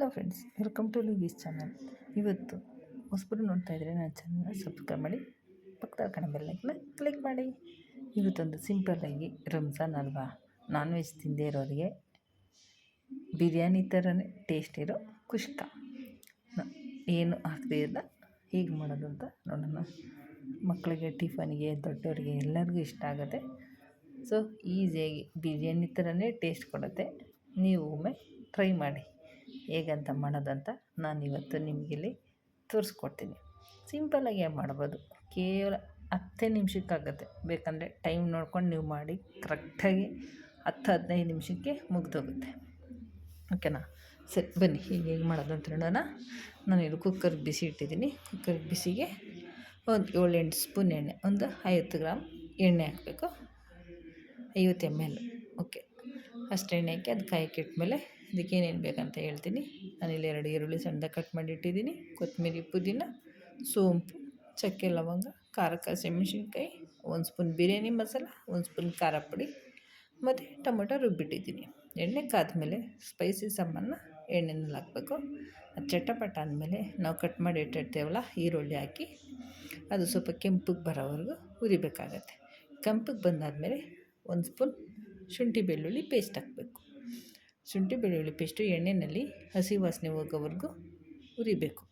Hello friends welcome to ಲೂವೀಸ್ channel ಇವತ್ತು ಹೊಸಬರು ನೋಡ್ತಾ ಇದ್ದರೆ ನನ್ನ ಚಾನಲ್ನ ಸಬ್ಸ್ಕ್ರೈಬ್ ಮಾಡಿ, ಪಕ್ಕದ ಕಣ ಬೆಲ್ಲೈಕನ್ನ ಕ್ಲಿಕ್ ಮಾಡಿ. ಇವತ್ತೊಂದು ಸಿಂಪಲ್ಲಾಗಿ ರಂಜಾನ್ ಅಲ್ವಾ? ನಾನ್ ವೆಜ್ ತಿಂದೇ ಇರೋರಿಗೆ ಬಿರಿಯಾನಿ ಥರನೇ ಟೇಸ್ಟ್ ಇರೋ ಕುಷ್ಕ. ಏನು ಹಾಕದೇ ಇಲ್ಲ, ಹೀಗೆ ಮಾಡೋದು ಅಂತ ನೋಡೋಣ. ಮಕ್ಕಳಿಗೆ, ಟಿಫನ್ಗೆ, ದೊಡ್ಡವರಿಗೆ ಎಲ್ಲರಿಗೂ ಇಷ್ಟ ಆಗುತ್ತೆ. ಸೊ ಈಸಿಯಾಗಿ ಬಿರಿಯಾನಿ ಥರನೇ ಟೇಸ್ಟ್ ಕೊಡುತ್ತೆ. ನೀವು ಒಮ್ಮೆ ಟ್ರೈ ಮಾಡಿ. ಹೇಗಂತ ಮಾಡೋದಂತ ನಾನು ಇವತ್ತು ನಿಮಗಿಲ್ಲಿ ತೋರಿಸ್ಕೊಡ್ತೀನಿ. ಸಿಂಪಲ್ಲಾಗಿ ಮಾಡ್ಬೋದು. ಕೇವಲ ಹತ್ತೇ ನಿಮಿಷಕ್ಕಾಗತ್ತೆ. ಬೇಕಂದರೆ ಟೈಮ್ ನೋಡ್ಕೊಂಡು ನೀವು ಮಾಡಿ ಕರೆಕ್ಟಾಗಿ ಹತ್ತು ಹದಿನೈದು ನಿಮಿಷಕ್ಕೆ ಮುಗ್ದೋಗುತ್ತೆ. ಓಕೆನಾ ಸರಿ, ಬನ್ನಿ. ಹೀಗೆ ಹೇಗೆ ಮಾಡೋದು ಅಂತ ನಾನು ಇದು ಕುಕ್ಕರ್ ಬಿಸಿ ಇಟ್ಟಿದ್ದೀನಿ. ಕುಕ್ಕರ್ ಬಿಸಿಗೆ ಒಂದು ಏಳೆಂಟು ಸ್ಪೂನ್ ಎಣ್ಣೆ, ಒಂದು ಐವತ್ತು ಗ್ರಾಮ್ ಎಣ್ಣೆ ಹಾಕಬೇಕು. ಐವತ್ತು ಎಂ ಎಲ್ ಓಕೆ ಅಷ್ಟು ಎಣ್ಣೆ ಹಾಕಿ ಅದು ಕಾಯಿ ಕೆಟ್ಟಮೇಲೆ ಇದಕ್ಕೆ ಏನೇನು ಬೇಕಂತ ಹೇಳ್ತೀನಿ. ನಾನಿಲ್ಲಿ ಎರಡು ಈರುಳ್ಳಿ ಸಣ್ಣದ ಕಟ್ ಮಾಡಿ ಇಟ್ಟಿದ್ದೀನಿ ಕೊತ್ತಂಬರಿ ಪುದೀನ ಸೋಂಪು, ಚಕ್ಕೆ ಲವಂಗ, ಖಾರ ಹಸಿಮೆಣ್ಸಿನ್ಕಾಯಿ, ಒಂದು ಸ್ಪೂನ್ ಬಿರಿಯಾನಿ ಮಸಾಲ, ಒಂದು ಸ್ಪೂನ್ ಖಾರ ಪುಡಿ ಮತ್ತು ಟೊಮೊಟೊ ರುಬ್ಬಿಟ್ಟಿದ್ದೀನಿ. ಎಣ್ಣೆ ಕಾದ್ಮೇಲೆ ಸ್ಪೈಸಿ ಸಾಮಾನ ಎಣ್ಣೆನಲ್ಲಿ ಹಾಕಬೇಕು. ಅದು ಚಟಪಟ ಅಂದಮೇಲೆ ನಾವು ಕಟ್ ಮಾಡಿ ಇಟ್ಟಿರ್ತೇವಲ್ಲ, ಈರುಳ್ಳಿ ಹಾಕಿ, ಅದು ಸ್ವಲ್ಪ ಕೆಂಪಗೆ ಬರೋವರೆಗೂ ಹುರಿಬೇಕಾಗತ್ತೆ. ಕೆಂಪಗೆ ಬಂದಾದಮೇಲೆ ಒಂದು ಸ್ಪೂನ್ ಶುಂಠಿ ಬೆಳ್ಳುಳ್ಳಿ ಪೇಸ್ಟ್ ಹಾಕಬೇಕು. ಶುಂಠಿ, ಬೆಳ್ಳುಳ್ಳಿ ಪೇಸ್ಟು ಎಣ್ಣೆಯಲ್ಲಿ ಹಸಿ ವಾಸನೆ ಹೋಗೋವರೆಗೂ ಹುರಿಬೇಕು.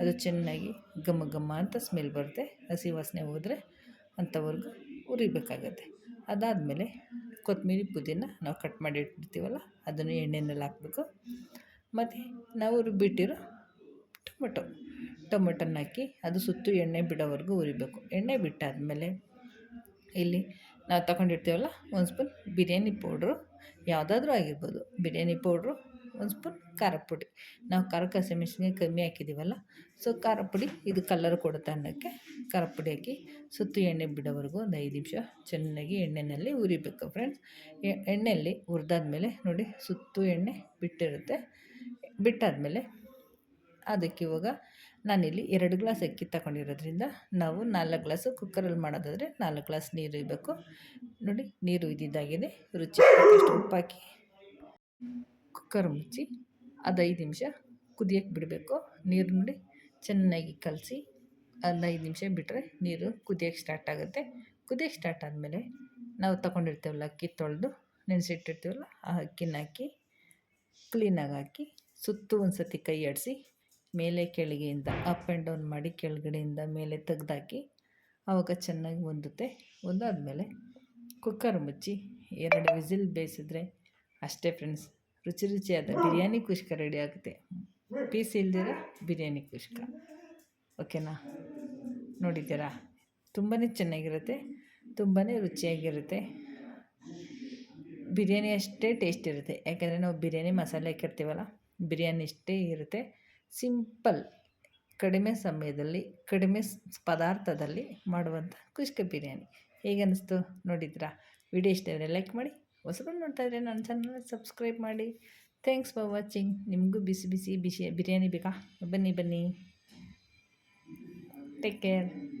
ಅದು ಚೆನ್ನಾಗಿ ಘಮ ಘಮ ಅಂತ ಸ್ಮೆಲ್ ಬರುತ್ತೆ. ಹಸಿ ವಾಸನೆ ಹೋದರೆ ಅಂಥವರೆಗೂ ಹುರಿಬೇಕಾಗತ್ತೆ. ಅದಾದಮೇಲೆ ಕೊತ್ತಂಬರಿ ಪುದೀನ ನಾವು ಕಟ್ ಮಾಡಿ ಇಟ್ಬಿಡ್ತೀವಲ್ಲ ಅದನ್ನು ಎಣ್ಣೆಯಲ್ಲಿ ಹಾಕಬೇಕು. ಮತ್ತು ನಾವು ರುಬ್ಬಿಟ್ಟಿರೋ ಟೊಮೆಟೊ. ಟೊಮೆಟೊನ ಹಾಕಿ ಅದು ಸುತ್ತು ಎಣ್ಣೆ ಬಿಡೋವರೆಗೂ ಹುರಿಬೇಕು. ಎಣ್ಣೆ ಬಿಟ್ಟಾದಮೇಲೆ ಇಲ್ಲಿ ನಾವು ತಗೊಂಡಿರ್ತೀವಲ್ಲ, ಒಂದು ಸ್ಪೂನ್ ಬಿರಿಯಾನಿ ಪೌಡ್ರು, ಯಾವುದಾದ್ರೂ ಆಗಿರ್ಬೋದು. ಬಿರಿಯಾನಿ ಪೌಡ್ರು, ಒಂದು ಸ್ಪೂನ್ ಖಾರ ಪುಡಿ. ನಾವು ಖಾರಕ್ಕೆ ಹಸಿಮೆಣ್ಸಿನ್ಕಾಯಿ ಕಮ್ಮಿ ಹಾಕಿದ್ದೀವಲ್ಲ ಸೊ ಖಾರ ಪುಡಿ, ಇದು ಕಲರ್ ಕೊಡುತ್ತೆ ಅನ್ನೋಕ್ಕೆ ಖಾರ ಪುಡಿ ಹಾಕಿ ಸುತ್ತು ಎಣ್ಣೆ ಬಿಡೋವರೆಗೂ ಒಂದು ಐದು ನಿಮಿಷ ಚೆನ್ನಾಗಿ ಎಣ್ಣೆಯಲ್ಲಿ ಉರಿಬೇಕು ಫ್ರೆಂಡ್ಸ್ ಎಣ್ಣೆಯಲ್ಲಿ ಹುರಿದಾದ್ಮೇಲೆ ನೋಡಿ ಸುತ್ತು ಎಣ್ಣೆ ಬಿಟ್ಟಿರುತ್ತೆ. ಬಿಟ್ಟಾದಮೇಲೆ ಅದಕ್ಕೆ ಇವಾಗ ನಾನಿಲ್ಲಿ ಎರಡು ಗ್ಲಾಸ್ ಅಕ್ಕಿ ತಗೊಂಡಿರೋದ್ರಿಂದ ನಾವು ನಾಲ್ಕು ಗ್ಲಾಸು ಕುಕ್ಕರಲ್ಲಿ ಮಾಡೋದಾದರೆ ನಾಲ್ಕು ಗ್ಲಾಸ್ ನೀರು ಇರಬೇಕು. ನೋಡಿ, ನೀರು ಇದ್ದಿದ್ದಾಗಿದೆ ರುಚಿ ಉಪ್ಪಾಕಿ ಕುಕ್ಕರ್ ಮುಚ್ಚಿ ಅದು ಐದು ನಿಮಿಷ ಕುದಿಯೋಕ್ಕೆ ಬಿಡಬೇಕು. ನೀರು ನೋಡಿ ಚೆನ್ನಾಗಿ ಕಲಸಿ ಒಂದು ಐದು ನಿಮಿಷ ಬಿಟ್ಟರೆ ನೀರು ಕುದಿಯೋಕ್ಕೆ ಸ್ಟಾರ್ಟ್ ಆಗುತ್ತೆ. ಕುದಿಯೋಕ್ಕೆ ಸ್ಟಾರ್ಟ್ ಆದಮೇಲೆ ನಾವು ತಗೊಂಡಿರ್ತೀವಲ್ಲ ಅಕ್ಕಿ ತೊಳೆದು, ನೆನೆಸಿಟ್ಟಿರ್ತೀವಲ್ಲ ಆ ಅಕ್ಕಿನ ಹಾಕಿ ಕ್ಲೀನಾಗಿ ಹಾಕಿ, ಸುತ್ತು ಒಂದು ಸತಿ ಕೈ ಆಡಿಸಿ ಮೇಲೆ ಕೆಳಗೆಯಿಂದ ಅಪ್ ಆ್ಯಂಡ್ ಡೌನ್ ಮಾಡಿ ಕೆಳಗಡೆಯಿಂದ ಮೇಲೆ ತೆಗೆದಾಕಿ ಆವಾಗ ಚೆನ್ನಾಗಿ ಹೊಂದುತ್ತೆ. ಒಂದಾದಮೇಲೆ ಕುಕ್ಕರ್ ಮುಚ್ಚಿ ಎರಡು ವಿಸಿಲ್ ಬೇಯಿಸಿದ್ರೆ ಅಷ್ಟೇ ಫ್ರೆಂಡ್ಸ್ ರುಚಿ ರುಚಿಯಾದ ಬಿರಿಯಾನಿ ಕುಷ್ಕ ರೆಡಿ ಆಗುತ್ತೆ. ಪೀಸ್ ಇಲ್ದಿರ ಬಿರಿಯಾನಿ ಕುಷ್ಕ. ಓಕೆನಾ ನೋಡಿದ್ದೀರಾ? ತುಂಬಾ ಚೆನ್ನಾಗಿರುತ್ತೆ ತುಂಬಾ ರುಚಿಯಾಗಿರುತ್ತೆ. ಬಿರಿಯಾನಿ ಅಷ್ಟೇ ಟೇಸ್ಟ್ ಇರುತ್ತೆ. ಯಾಕೆಂದರೆ ನಾವು ಬಿರಿಯಾನಿ ಮಸಾಲೆ ಹಾಕಿರ್ತೀವಲ್ಲ, ಬಿರಿಯಾನಿ ಅಷ್ಟೇ ಇರುತ್ತೆ. ಸಿಂಪಲ್, ಕಡಿಮೆ ಸಮಯದಲ್ಲಿ, ಕಡಿಮೆ ಪದಾರ್ಥದಲ್ಲಿ ಮಾಡುವಂಥ ಖುಷ್ಕ ಬಿರಿಯಾನಿ. ಹೇಗನ್ನಿಸ್ತು ನೋಡಿದ್ರಾ? ವಿಡಿಯೋ ಇಷ್ಟ ಆದರೆ ಲೈಕ್ ಮಾಡಿ ಹೊಸಬರು ನೋಡ್ತಾ ಇದ್ದರೆ ನನ್ನ ಚಾನಲ್ನ ಸಬ್ಸ್ಕ್ರೈಬ್ ಮಾಡಿ. ಥ್ಯಾಂಕ್ಸ್ ಫಾರ್ ವಾಚಿಂಗ್ ನಿಮಗೂ ಬಿಸಿ ಬಿಸಿ ಬಿಸಿ ಬಿರಿಯಾನಿ ಬೇಕಾ? ಬನ್ನಿ ಬನ್ನಿ. Take care